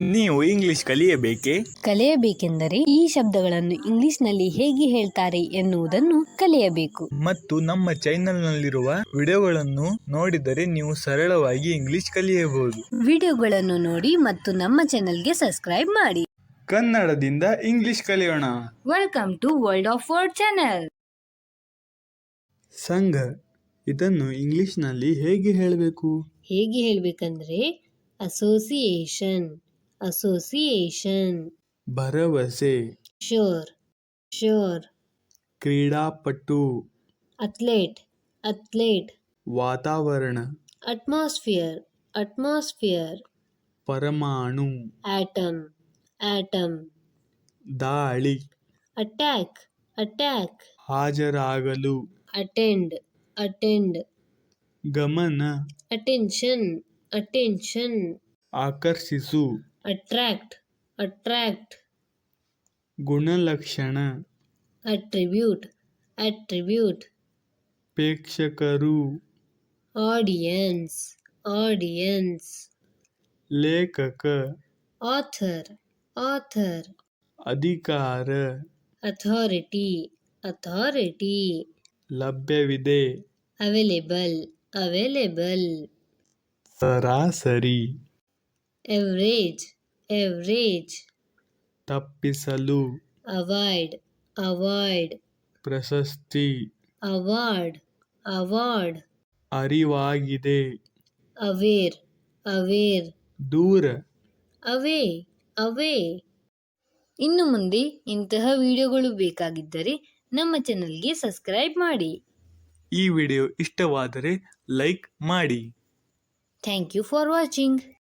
ನೀವು ಇಂಗ್ಲಿಷ್ ಕಲಿಯಬೇಕೆ? ಕಲಿಯಬೇಕೆಂದರೆ ಈ ಶಬ್ದಗಳನ್ನು ಇಂಗ್ಲಿಷ್ನಲ್ಲಿ ಹೇಗೆ ಹೇಳ್ತಾರೆ ಎನ್ನುವುದನ್ನು ಕಲಿಯಬೇಕು. ಮತ್ತು ನಮ್ಮ ಚಾನೆಲ್ನಲ್ಲಿರುವ ವಿಡಿಯೋಗಳನ್ನು ನೋಡಿದರೆ ನೀವು ಸರಳವಾಗಿ ಇಂಗ್ಲಿಷ್ ಕಲಿಯಬಹುದು. ವಿಡಿಯೋಗಳನ್ನು ನೋಡಿ ಮತ್ತು ನಮ್ಮ ಚಾನೆಲ್ಗೆ ಸಬ್ಸ್ಕ್ರೈಬ್ ಮಾಡಿ. ಕನ್ನಡದಿಂದ ಇಂಗ್ಲಿಷ್ ಕಲಿಯೋಣ. Welcome to world of word channel ಸಂಘ ಇದನ್ನು ಇಂಗ್ಲಿಷ್ನಲ್ಲಿ ಹೇಗೆ ಹೇಳಬೇಕು? ಹೇಗೆ ಹೇಳಬೇಕಂದ್ರೆ ಅಸೋಸಿಯೇಷನ್ ಅಸೋಸಿಯೇಷನ್ ಭರವಸೆ ಶೋರ್ ಶೋರ್ ಕ್ರೀಡಾಪಟು ಅಥ್ಲೇಟ್ ಅಥ್ಲೇಟ್ ವಾತಾವರಣ ಅಟ್ಮಾಸ್ಫಿಯರ್ ಅಟ್ಮಾಸ್ಫಿಯರ್ ಪರಮಾಣು ಆಟಮ್ ಆಟಮ್ ದಾಳಿ ಅಟ್ಯಾಕ್ ಅಟ್ಯಾಕ್ ಹಾಜರಾಗಲು ಅಟೆಂಡ್ ಅಟೆಂಡ್ ಗಮನ ಅಟೆನ್ಷನ್ ಅಟೆನ್ಷನ್ ಆಕರ್ಷಿಸು ಅಟ್ರಾಕ್ಟ್ ಅಟ್ರಾಕ್ಟ್ ಗುಣಲಕ್ಷಣ ಅಟ್ರಿಬ್ಯೂಟ್ ಅಟ್ರಿಬ್ಯೂಟ್ ಪ್ರೇಕ್ಷಕರು ಆಡಿಯನ್ಸ್ ಆಡಿಯನ್ಸ್ ಲೇಖಕ ಆಥರ್ ಆಥರ್ ಅಧಿಕಾರ ಅಥಾರಿಟಿ ಅಥಾರಿಟಿ ಲಭ್ಯವಿದೆ ಅವೈಲೇಬಲ್ ಅವೈಲೇಬಲ್ ಸರಾಸರಿ ಎವರೇಜ್ ಎವರೇಜ್ ತಪ್ಪಿಸಲು. ಅವಾಯ್ಡ್ ಅವಾಯ್ಡ್ ಪ್ರಶಸ್ತಿ. ಅವಾರ್ಡ್ ಅವಾರ್ಡ್ ಅರಿವಾಗಿದೆ. ಅವೇರ್ ಅವೇರ್ ದೂರ. ಅವೇ ಅವೇ ಇನ್ನು ಮುಂದೆ ಇಂತಹ ವಿಡಿಯೋಗಳು ಬೇಕಾಗಿದ್ದರೆ ನಮ್ಮ ಚಾನಲ್ಗೆ ಸಬ್ಸ್ಕ್ರೈಬ್ ಮಾಡಿ. ಈ ವಿಡಿಯೋ ಇಷ್ಟವಾದರೆ ಲೈಕ್ ಮಾಡಿ. Thank you for watching